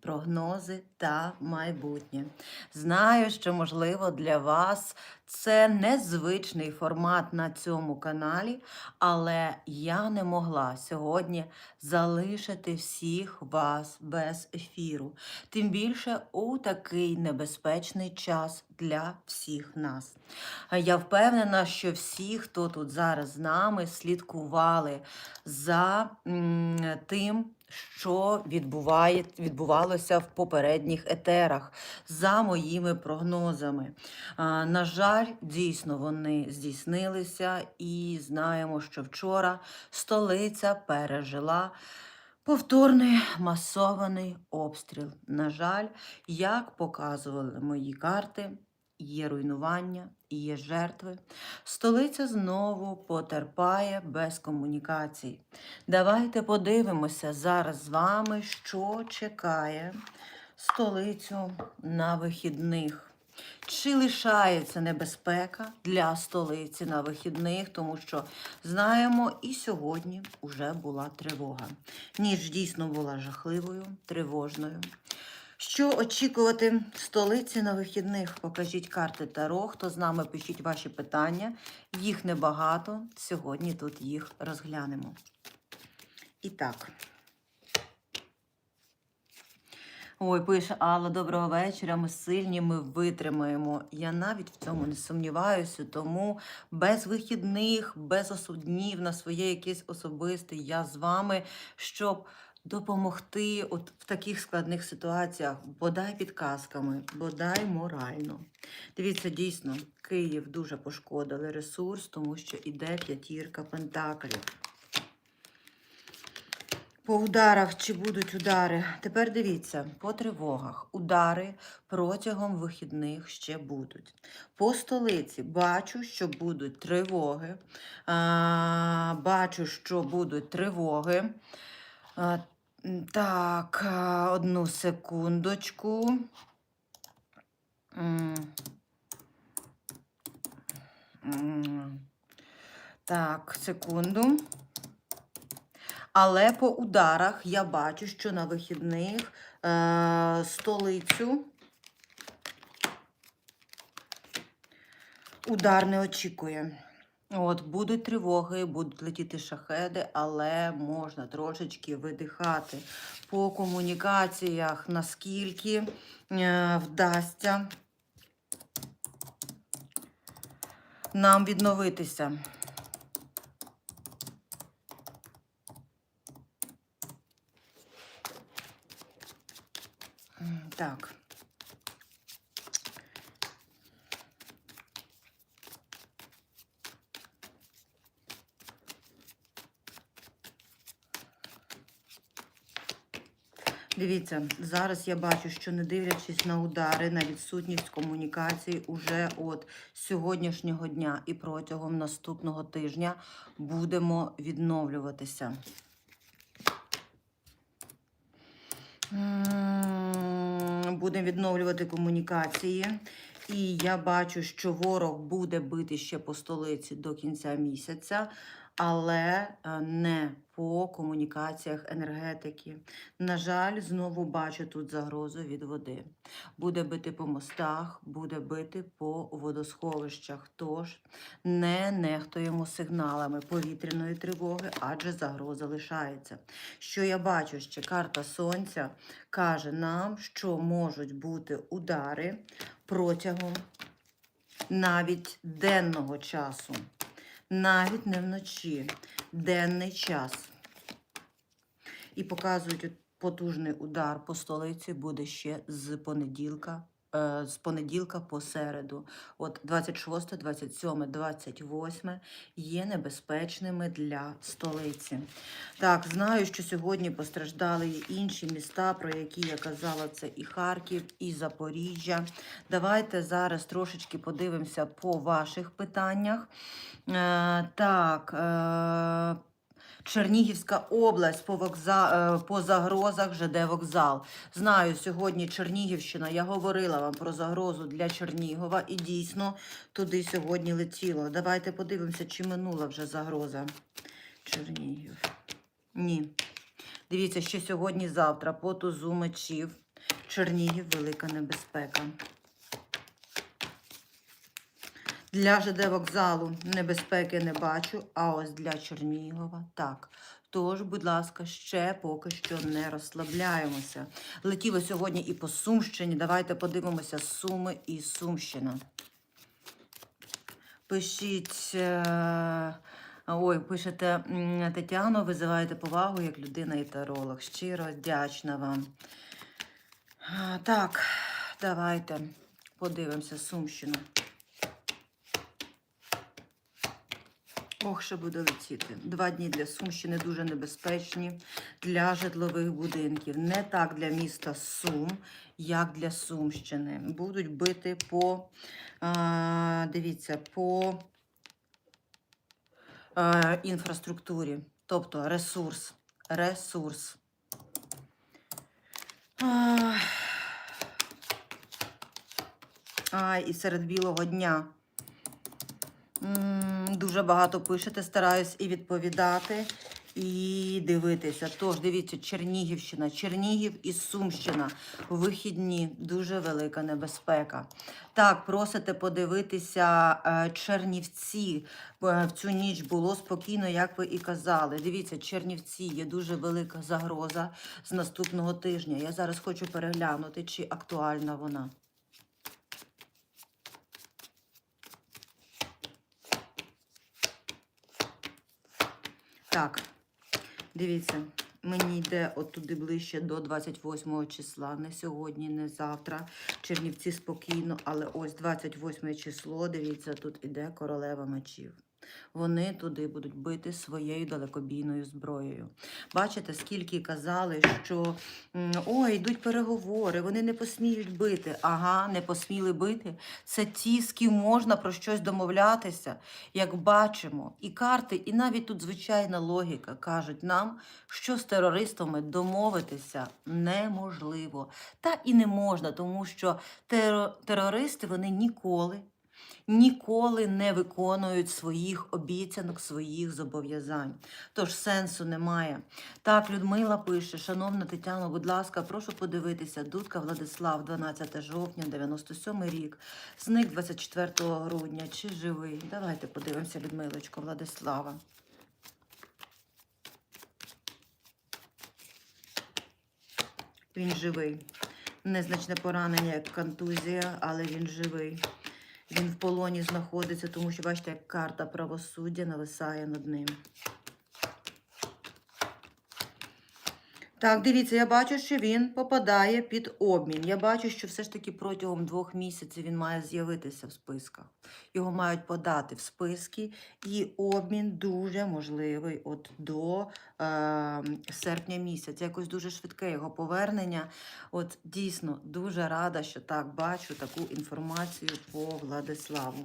прогнози та майбутнє. Знаю, що, можливо, для вас це незвичний формат на цьому каналі, але я не могла сьогодні залишити всіх вас без ефіру. Тим більше у такий небезпечний час для всіх нас. Я впевнена, що всі, хто тут зараз з нами, слідкували за м, тим, що відбуває, відбувалося в попередніх етерах, за моїми прогнозами. А, на жаль, дійсно вони здійснилися, і знаємо, що вчора столиця пережила. Повторний масований обстріл. На жаль, як показували мої карти, є руйнування, є жертви. Столиця знову потерпає без комунікацій. Давайте подивимося зараз з вами, що чекає столицю на вихідних. Чи лишається небезпека для столиці на вихідних, тому що знаємо, і сьогодні вже була тривога. Ніч дійсно була жахливою, тривожною. Що очікувати столиці на вихідних? Покажіть карти Таро. Хто з нами пишіть ваші питання. Їх небагато. Сьогодні тут їх розглянемо. І так. Ой, пише Алла, доброго вечора. Ми сильні, ми витримаємо. Я навіть в цьому не сумніваюся, тому без вихідних, без осуднів на своє якесь особисте, я з вами, щоб допомогти от в таких складних ситуаціях, бодай підказками, бодай морально. Дивіться, дійсно, Київ дуже пошкодили ресурс, тому що іде п'ятірка пентаклів. По ударах чи будуть удари? Тепер дивіться, по тривогах. Удари протягом вихідних ще будуть. По столиці бачу, що будуть тривоги. А, бачу, що будуть тривоги. Так, одну секундочку. Так, секунду. Але по ударах я бачу, що на вихідних е, столицю удар не очікує. От, будуть тривоги, будуть летіти шахеди, але можна трошечки видихати. По комунікаціях, наскільки е, вдасться нам відновитися. Так. Дивіться, зараз я бачу, що не дивлячись на удари, на відсутність комунікації, уже от сьогоднішнього дня і протягом наступного тижня будемо відновлюватися. Будемо відновлювати комунікації. І я бачу, що ворог буде бити ще по столиці до кінця місяця, але е, не по комунікаціях енергетики. На жаль, знову бачу тут загрозу від води. Буде бити по мостах, буде бити по водосховищах. Тож не нехтуємо сигналами повітряної тривоги, адже загроза лишається. Що я бачу ще карта Сонця каже нам, що можуть бути удари протягом навіть денного часу, навіть не вночі, денний час. І показують потужний удар по столиці буде ще з понеділка. Е, З понеділка по середу, от 26, 27, 28 є небезпечними для столиці. Так, знаю, що сьогодні постраждали і інші міста, про які я казала, це і Харків, і Запоріжжя. Давайте зараз трошечки подивимося по ваших питаннях. Е, так, е, Чернігівська область по, вокза... е, по загрозах ЖД вокзал. Знаю, сьогодні Чернігівщина, я говорила вам про загрозу для Чернігова і дійсно туди сьогодні летіло. Давайте подивимося, чи минула вже загроза. Чернігів. Ні. Дивіться, що сьогодні-завтра по тузу мечів Чернігів, велика небезпека. Для ЖД вокзалу небезпеки не бачу, а ось для Чернігова так. Тож, будь ласка, ще поки що не розслабляємося. Летіло сьогодні і по Сумщині. Давайте подивимося Суми і Сумщина. Пишіть. е, Ой, пишете м, Тетяно, визиваєте повагу як людина і таролог. Щиро вдячна вам. Так, давайте подивимося Сумщину. Ох, ще буде летіти. Два дні для Сумщини дуже небезпечні для житлових будинків. Не так для міста Сум, як для Сумщини. Будуть бити по, а, дивіться, по е, інфраструктурі, тобто ресурс. Ресурс. А, і серед білого дня. М, Дуже багато пишете, стараюсь і відповідати, і дивитися. Тож, дивіться, Чернігівщина, Чернігів і Сумщина. Вихідні, дуже велика небезпека. Так, просите подивитися е, Чернівці. Е, В цю ніч було спокійно, як ви і казали. Дивіться, Чернівці є дуже велика загроза з наступного тижня. Я зараз хочу переглянути, чи актуальна вона. Так, дивіться, мені йде от ближче до 28 числа. Не сьогодні, не завтра. Чернівці спокійно, але ось 28 число, дивіться, тут іде королева мечів. Вони туди будуть бити своєю далекобійною зброєю. Бачите, скільки казали, що ой, йдуть переговори, вони не посміють бити. Ага, не посміли бити. Це ті, з ким можна про щось домовлятися, як бачимо. І карти, і навіть тут звичайна логіка кажуть нам, що з терористами домовитися неможливо. Та і не можна, тому що терористи вони ніколи ніколи не виконують своїх обіцянок, своїх зобов'язань. Тож сенсу немає. Так, Людмила пише, шановна Тетяно, будь ласка, прошу подивитися. Дудка Владислав, 12 жовтня, 97 рік. Зник 24 грудня. Чи живий? Давайте подивимося, Людмилочко, Владислава. Він живий. Незначне поранення, як контузія, але він живий. Він в полоні знаходиться, тому що, бачите, як карта правосуддя нависає над ним. Так, дивіться, я бачу, що він попадає під обмін. Я бачу, що все ж таки протягом двох місяців він має з'явитися в списках. Його мають подати в списки, і обмін дуже можливий от до е, серпня місяця. Якось дуже швидке його повернення. От дійсно дуже рада, що так бачу таку інформацію по Владиславу.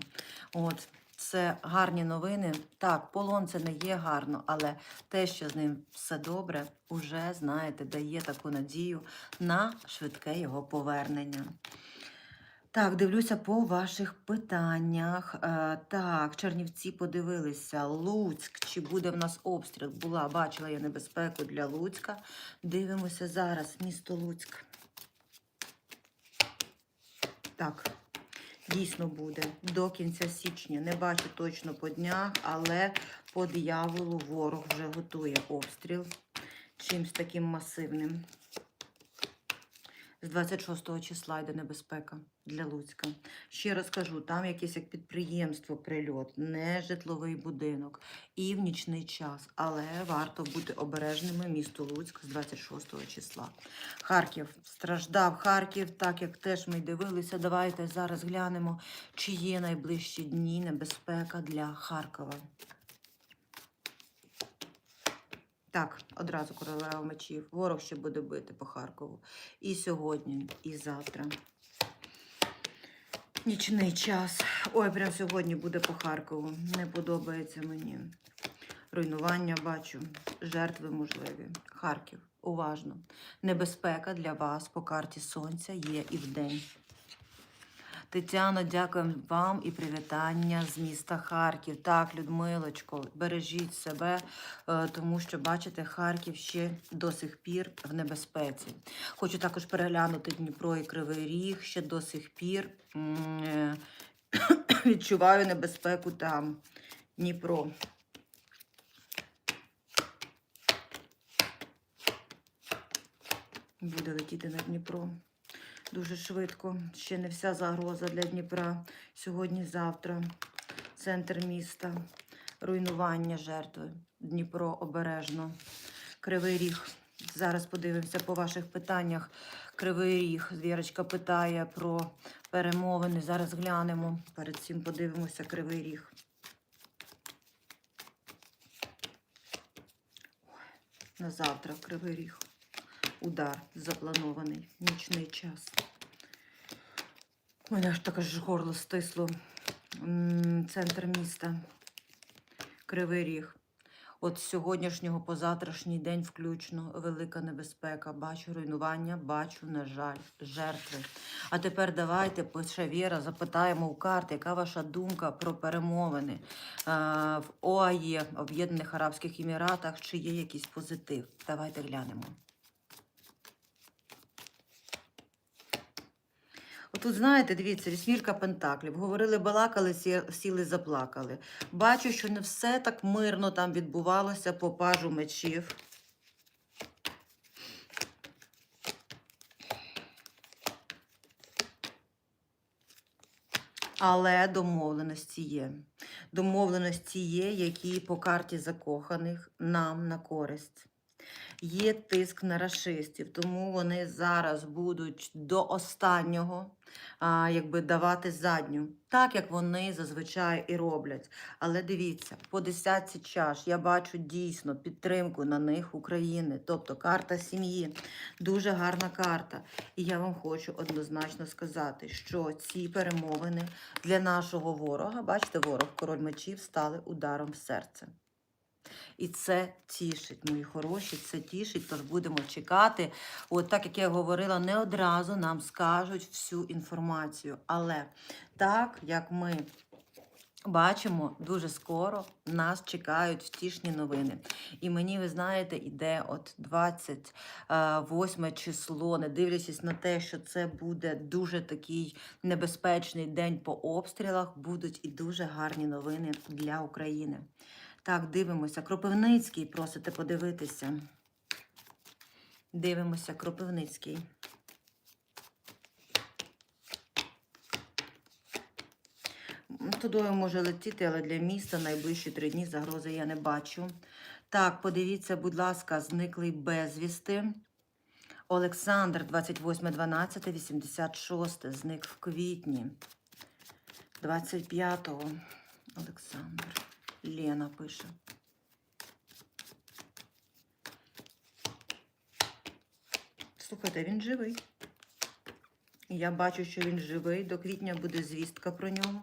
От. Це гарні новини. Так, полон це не є гарно, але те, що з ним все добре, уже, знаєте, дає таку надію на швидке його повернення. Так, дивлюся по ваших питаннях. Е, так, Чернівці подивилися. Луцьк, чи буде в нас обстріл? Була, бачила я небезпеку для Луцька. Дивимося зараз, місто Луцьк. Так, дійсно буде до кінця січня. Не бачу точно по днях, але по дияволу ворог вже готує обстріл чимсь таким масивним. З 26 числа йде небезпека для Луцька. Ще раз кажу, там якесь як підприємство, прильот, не житловий будинок і в нічний час. Але варто бути обережними місту Луцьк з 26 числа. Харків страждав Харків, так як теж ми дивилися. Давайте зараз глянемо, чи є найближчі дні небезпека для Харкова. Так, одразу королева мечів. Ворог ще буде бити по Харкову. І сьогодні, і завтра. Нічний час. Ой, прям сьогодні буде по Харкову. Не подобається мені. Руйнування бачу, жертви можливі. Харків, уважно. Небезпека для вас по карті сонця є і вдень. Тетяно, дякуємо вам і привітання з міста Харків. Так, Людмилочко, бережіть себе, е, тому що, бачите, Харків ще до сих пір в небезпеці. Хочу також переглянути Дніпро і Кривий Ріг, ще до сих пір е, відчуваю небезпеку там. Дніпро. Буде летіти на Дніпро дуже швидко. Ще не вся загроза для Дніпра. Сьогодні-завтра. Центр міста. Руйнування жертви. Дніпро обережно. Кривий ріг. Зараз подивимося по ваших питаннях. Кривий ріг. Вірочка питає про перемовини. Зараз глянемо. Перед цим подивимося Кривий ріг. На завтра Кривий ріг. Удар запланований. Нічний час. У мене ж горло стисло. Центр міста. Кривий ріг. От з сьогоднішнього по день включно велика небезпека. Бачу руйнування, бачу, на жаль, жертви. А тепер давайте, пише Віра, запитаємо у карти, яка ваша думка про перемовини а, в ОАЄ, Об'єднаних Арабських Еміратах, чи є якийсь позитив? Давайте глянемо. Отут, знаєте, дивіться, вісьмірка пентаклів. Говорили, балакали, сіли, заплакали. Бачу, що не все так мирно там відбувалося по пажу мечів. Але домовленості є. Домовленості є, які по карті закоханих нам на користь. Є тиск на расистів, тому вони зараз будуть до останнього а, якби давати задню, так як вони зазвичай і роблять. Але дивіться, по десятці чаш я бачу дійсно підтримку на них України, тобто карта сім'ї, дуже гарна карта. І я вам хочу однозначно сказати, що ці перемовини для нашого ворога, бачите, ворог, король мечів, стали ударом в серце. І це тішить, мої хороші, це тішить, тож будемо чекати. От так як я говорила, не одразу нам скажуть всю інформацію. Але так як ми бачимо, дуже скоро нас чекають втішні новини. І мені, ви знаєте, іде от 28 число, не дивлячись на те, що це буде дуже такий небезпечний день по обстрілах, будуть і дуже гарні новини для України. Так, дивимося. Кропивницький, просите подивитися. Дивимося, Кропивницький. Тудою може летіти, але для міста найближчі три дні загрози я не бачу. Так, подивіться, будь ласка, зниклий безвісти. Олександр, 28.12.86, зник в квітні. 25-го. Олександр. Лена пише. Слухайте, він живий. Я бачу, що він живий. До квітня буде звістка про нього.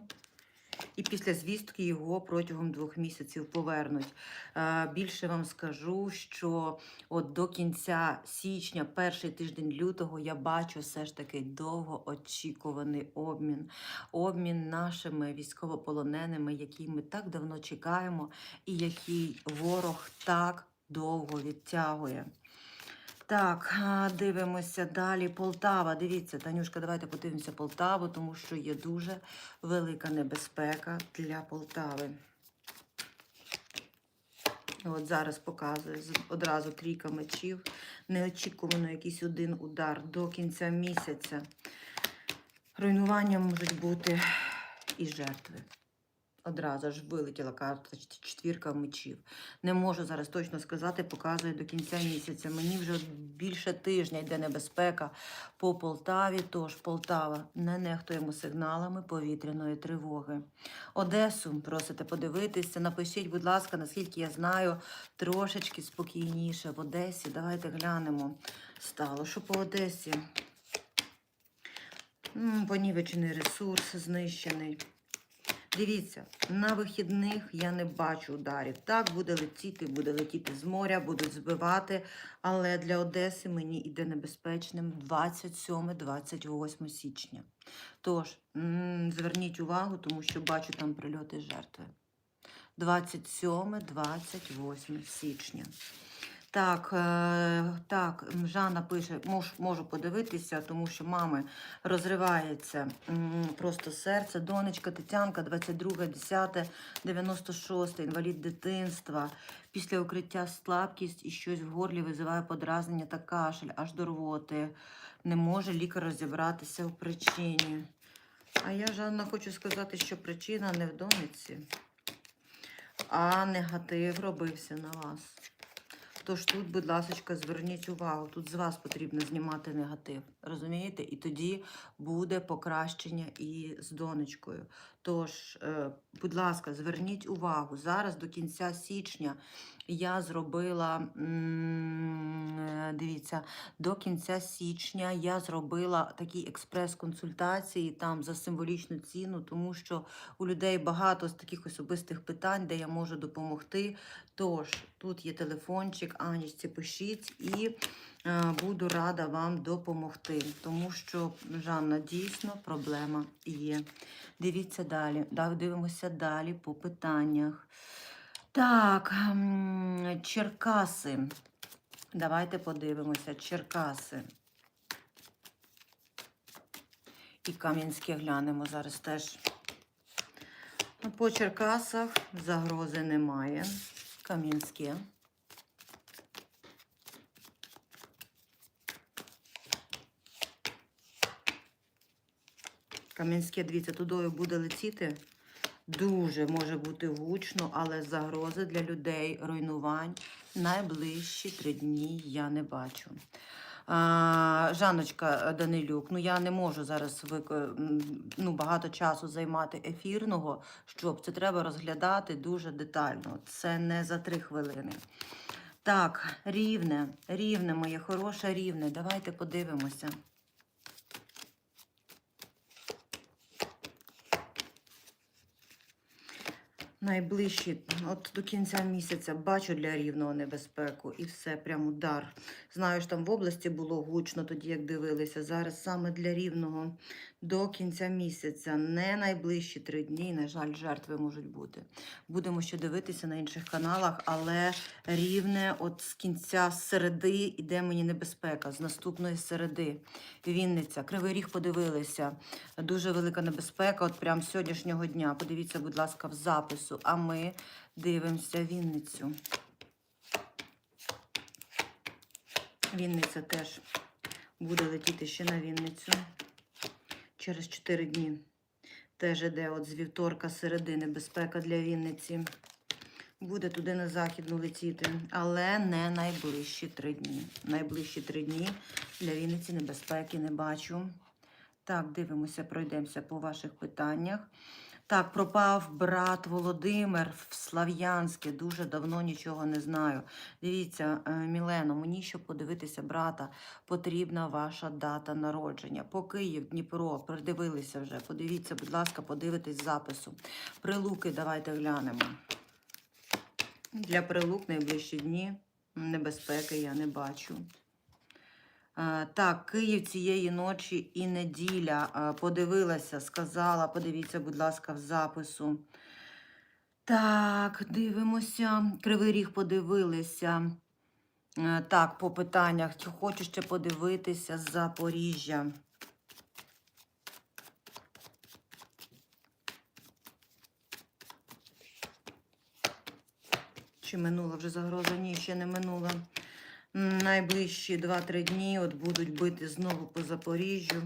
І після звістки його протягом двох місяців повернуть. Е, Більше вам скажу, що от до кінця січня, перший тиждень лютого, я бачу все ж таки довгоочікуваний обмін. Обмін нашими військовополоненими, які ми так давно чекаємо, і який ворог так довго відтягує. Так, дивимося далі. Полтава. Дивіться, Танюшка, давайте подивимося Полтаву, тому що є дуже велика небезпека для Полтави. От зараз показую одразу трійка мечів. Неочікувано якийсь один удар до кінця місяця. Руйнування можуть бути і жертви. Одразу ж вилетіла карта четвірка мечів. Не можу зараз точно сказати, показує до кінця місяця. Мені вже більше тижня йде небезпека по Полтаві. Тож Полтава не нехтуємо сигналами повітряної тривоги. Одесу просите подивитися. Напишіть, будь ласка, наскільки я знаю, трошечки спокійніше в Одесі. Давайте глянемо. Стало, що по Одесі. Понівечений ресурс знищений. Дивіться, на вихідних я не бачу ударів. Так, буде летіти, буде летіти з моря, будуть збивати. Але для Одеси мені йде небезпечним 27-28 січня. Тож, зверніть увагу, тому що бачу там прильоти жертви. 27-28 січня. Так, е, так, Жанна пише, мож, можу подивитися, тому що мами розривається просто серце. Донечка Тетянка, 22, 10, 96, інвалід дитинства. Після укриття слабкість і щось в горлі визиває подразнення та кашель, аж до рвоти. Не може лікар розібратися у причині. А я, Жанна, хочу сказати, що причина не в донеці, а негатив робився на вас. Тож тут, будь ласка, зверніть увагу, тут з вас потрібно знімати негатив. Розумієте? І тоді буде покращення і з донечкою. Тож, е, будь ласка, зверніть увагу. Зараз до кінця січня я зробила, е, дивіться, до кінця січня я зробила такі експрес-консультації там за символічну ціну, тому що у людей багато з таких особистих питань, де я можу допомогти. Тож, тут є телефончик, Анічці пишіть і буду рада вам допомогти, тому що, Жанна, дійсно проблема є. Дивіться далі. Да, Дивимося далі по питаннях. Так, Черкаси. Давайте подивимося. Черкаси. І Кам'янське глянемо зараз теж. Ну, По Черкасах загрози немає. Кам'янське. Кам'янське, дивіться, тудою буде летіти. Дуже може бути гучно, але загрози для людей, руйнувань найближчі три дні я не бачу. А, Жанночка Данилюк, ну я не можу зараз вик... ну, багато часу займати ефірного, щоб це треба розглядати дуже детально. Це не за три хвилини. Так, рівне, рівне, моє хороше рівне. Давайте подивимося. Найближчі, от до кінця місяця бачу для рівного небезпеку і все, прям удар. Знаю, що там в області було гучно, тоді як дивилися. Зараз саме для рівного до кінця місяця, не найближчі три дні, на жаль, жертви можуть бути. Будемо ще дивитися на інших каналах, але рівне от з кінця середи іде мені небезпека, з наступної середи. Вінниця, Кривий Ріг подивилися. Дуже велика небезпека, от прям з сьогоднішнього дня. Подивіться, будь ласка, в запису. А ми дивимося Вінницю. Вінниця теж буде летіти ще на Вінницю через 4 дні. Теж іде от з вівторка середини безпека для Вінниці. Буде туди на західну летіти, але не найближчі три дні. Найближчі три дні для Вінниці небезпеки не бачу. Так, дивимося, пройдемося по ваших питаннях. Так, пропав брат Володимир в Слав'янське. Дуже давно нічого не знаю. Дивіться, е, Мілено, мені, щоб подивитися брата, потрібна ваша дата народження. По Київ, Дніпро, придивилися вже. Подивіться, будь ласка, подивитись запису. Прилуки давайте глянемо. Для прилук найближчі дні небезпеки я не бачу. Е, Так, Київ цієї ночі і неділя. Е, Подивилася, сказала, подивіться, будь ласка, в запису. Так, дивимося. Кривий ріг подивилися. Е, Так, по питаннях. Чи Хочу ще подивитися з Запоріжжя. Чи минула вже загроза? Ні, ще не минула. Найближчі 2-3 дні от будуть бити знову по Запоріжжю.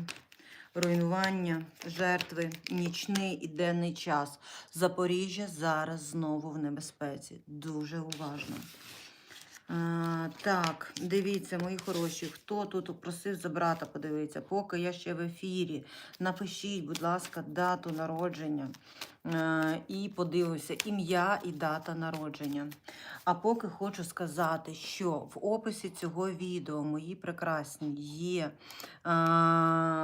Руйнування, жертви, нічний і денний час. Запоріжжя зараз знову в небезпеці. Дуже уважно. А, так, дивіться, мої хороші, хто тут просив за брата подивитися, поки я ще в ефірі. Напишіть, будь ласка, дату народження. Е, і подивимося ім'я і дата народження. А поки хочу сказати, що в описі цього відео, мої прекрасні, є е,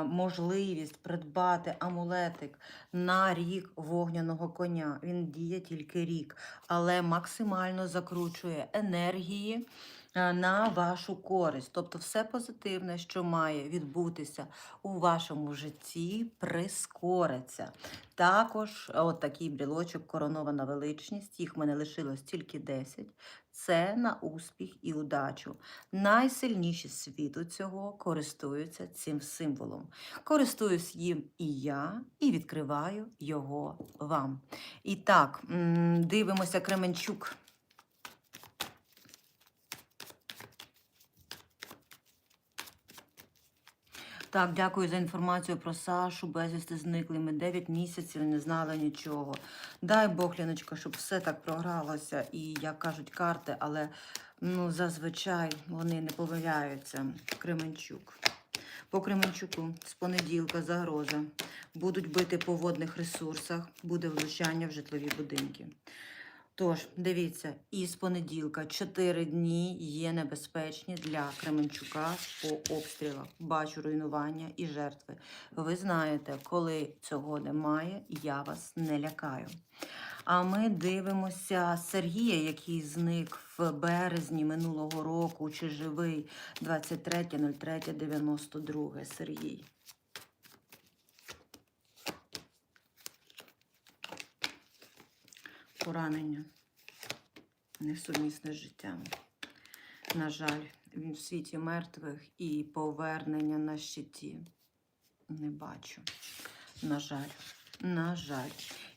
можливість придбати амулетик на рік вогняного коня. Він діє тільки рік, але максимально закручує енергії на вашу користь. Тобто все позитивне, що має відбутися у вашому житті, прискориться. Також от такий брілочок коронована величність. Їх мене лишилось тільки 10. Це на успіх і удачу. Найсильніші світу цього користуються цим символом. Користуюсь їм і я, і відкриваю його вам. І так, дивимося Кременчук. Так, дякую за інформацію про Сашу. Безвісти зникли. Ми 9 місяців не знали нічого. Дай Бог, Ліночка, щоб все так програлося. І, як кажуть, карти, але ну, зазвичай вони не помиляються. Кременчук. По Кременчуку з понеділка загроза. Будуть бити по водних ресурсах, буде влучання в житлові будинки. Тож, дивіться, і з понеділка 4 дні є небезпечні для Кременчука по обстрілах. Бачу руйнування і жертви. Ви знаєте, коли цього немає, я вас не лякаю. А ми дивимося Сергія, який зник в березні минулого року, чи живий 23.03.92. Сергій. Поранення несумісне з життям. На жаль, він в світі мертвих і повернення на щиті не бачу. На жаль, на жаль.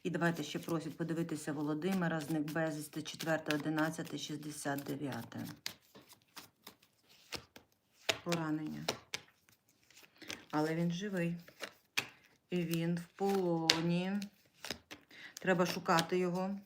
І давайте ще просять подивитися Володимира, зник безвісти 4.11.69. Поранення. Але він живий. І він в полоні. Треба шукати його.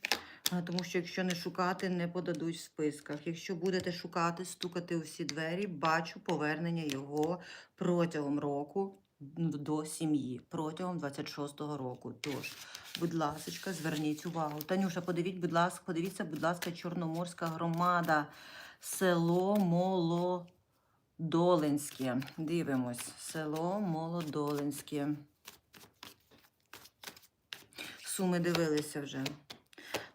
Тому що якщо не шукати, не подадуть в списках. Якщо будете шукати, стукати у всі двері, бачу повернення його протягом року до сім'ї, протягом 26-го року. Тож, будь ласка, зверніть увагу. Танюша, подивіть, будь ласка, подивіться, будь ласка, Чорноморська громада, село Молодолинське. Дивимось, село Молодолинське. Суми дивилися вже.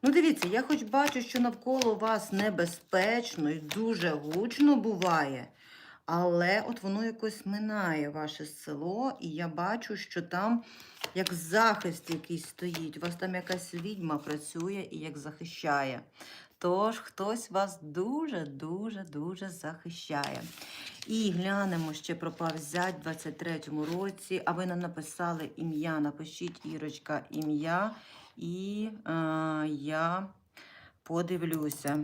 Ну, дивіться, я хоч бачу, що навколо вас небезпечно і дуже гучно буває, але от воно якось минає ваше село, і я бачу, що там як захист якийсь стоїть. У вас там якась відьма працює і як захищає. Тож хтось вас дуже-дуже-дуже захищає. І глянемо ще пропав зять в 23-му році. А ви нам написали ім'я. Напишіть, Ірочка, ім'я. І е, я подивлюся.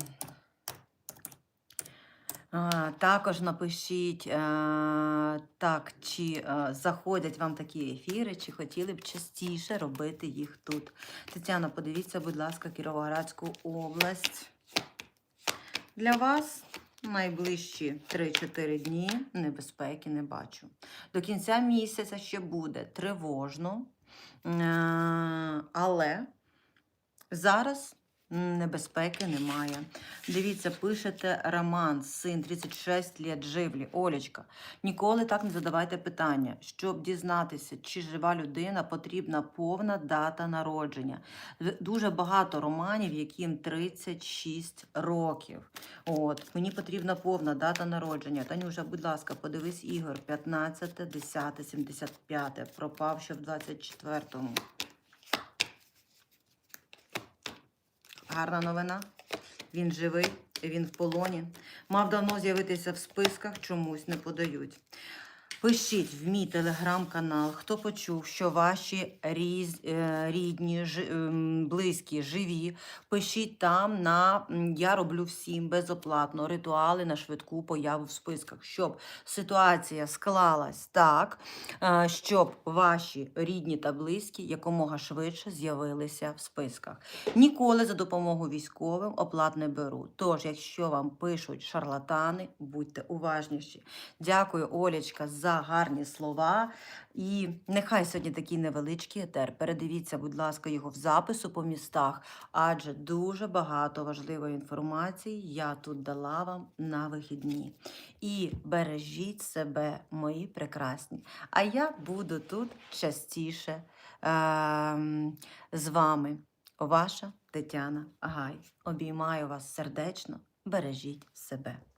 А, також напишіть, е, так, чи е, заходять вам такі ефіри, чи хотіли б частіше робити їх тут. Тетяна, подивіться, будь ласка, Кіровоградську область. Для вас найближчі 3-4 дні небезпеки не бачу. До кінця місяця ще буде тривожно, е, але зараз небезпеки немає. Дивіться, пишете Роман, син 36 літ живлі. Олечка, ніколи так не задавайте питання. Щоб дізнатися, чи жива людина, потрібна повна дата народження. Дуже багато романів, яким 36 років. От, мені потрібна повна дата народження. Танюша, будь ласка, подивись Ігор, 15, 10, 75, пропав ще в 24-му. Гарна новина. Він живий, він в полоні. Мав давно з'явитися в списках, чомусь не подають. Пишіть в мій телеграм-канал, хто почув, що ваші різ, е, рідні, жи- ем, близькі, живі. Пишіть там на я роблю всім безоплатно ритуали на швидку появу в списках, щоб ситуація склалась так, е, щоб ваші рідні та близькі якомога швидше з'явилися в списках. Ніколи за допомогою військовим оплат не беру. Тож, якщо вам пишуть шарлатани, будьте уважніші. Дякую, Олечка, за за гарні слова. І нехай сьогодні такий невеличкий етер. Передивіться, будь ласка, його в запису по містах, адже дуже багато важливої інформації я тут дала вам на вихідні. І бережіть себе, мої прекрасні. А я буду тут частіше ем, з вами. Ваша Тетяна Гай. Обіймаю вас сердечно, бережіть себе.